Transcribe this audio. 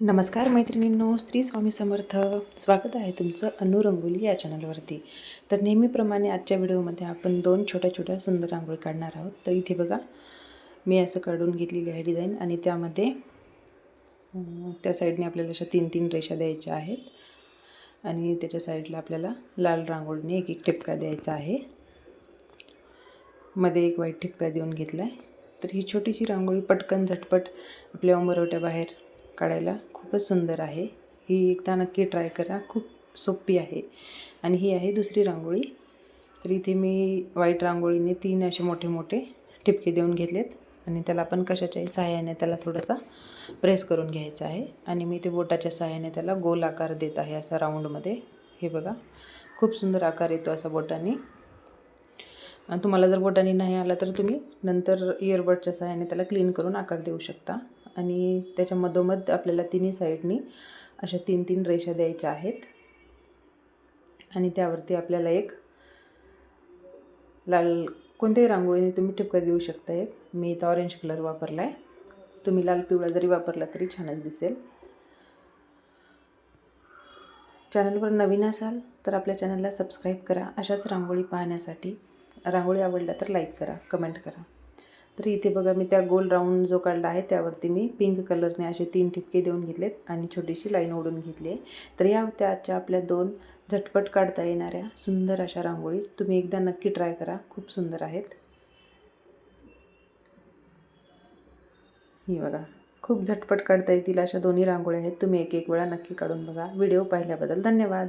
नमस्कार मैत्रिणींनो स्त्री स्वामी समर्थ. स्वागत आहे तुमचं अनु रंगोली या चॅनलवरती तर नेहमीप्रमाणे आजच्या व्हिडिओमध्ये आपण दोन छोट्या छोट्या सुंदर रांगोळी काढणार आहोत. तर इथे बघा मी असं काढून घेतलेली आहे डिझाईन आणि त्यामध्ये त्या साईडने आपल्याला अशा तीन तीन रेषा द्यायच्या आहेत. आणि त्याच्या साईडला आपल्याला लाल रांगोळीने एक एक ठिपका द्यायचा आहे. मध्ये एक वाईट ठिपका देऊन घेतला आहे तर ही छोटीशी रांगोळी पटकन झटपट आपल्या उंबरवट्या बाहेर काढायला खूपच सुंदर आहे. ही एकदा नक्की ट्राय करा. खूप सोपी आहे. आणि ही आहे दुसरी रांगोळी. तर इथे मी वाईट रांगोळीने तीन असे मोठे मोठे ठिपके देऊन घेतलेत. आणि त्याला आपण कशाच्याही सहाय्याने त्याला थोडासा प्रेस करून घ्यायचा आहे. आणि मी ते बोटाच्या सहाय्याने त्याला गोल आकार देत आहे असा राऊंडमध्ये हे बघा. खूप सुंदर आकार येतो असा बोटाने. आणि तुम्हाला जर बोटाने नाही आला तर तुम्ही नंतर इयरबडच्या सहाय्याने त्याला क्लीन करून आकार देऊ शकता. आणि त्याच्या मधोमध आपल्याला तिन्ही साईडनी अशा तीन तीन रेषा द्यायच्या आहेत. आणि त्यावरती आपल्याला एक लाल कोणत्याही रांगोळीने तुम्ही ठिपका देऊ शकता एक मी इथं ऑरेंज कलर वापरला आहे तुम्ही लाल पिवळा जरी वापरला तरी छानच दिसेल. चॅनलवर नवीन असाल तर आपल्या चॅनलला सबस्क्राईब करा. अशाच रांगोळी पाहण्यासाठी रांगोळी आवडल्या तर लाईक करा कमेंट करा. तर इथे बघा मी त्या गोल राऊंड जो काढला आहे त्यावरती मी पिंक कलरने असे तीन ठिपके देऊन घेतलेत आणि छोटीशी लाईन ओढून घेतली आहे. तर या होत्या आजच्या आपल्या दोन झटपट काढता येणाऱ्या सुंदर अशा रांगोळी तुम्ही एकदा नक्की ट्राय करा. खूप सुंदर आहेत. ही बघा खूप झटपट काढता येतील अशा दोन्ही रांगोळ्या आहेत. तुम्ही एक एक वेळा नक्की काढून बघा. व्हिडिओ पाहिल्याबद्दल धन्यवाद.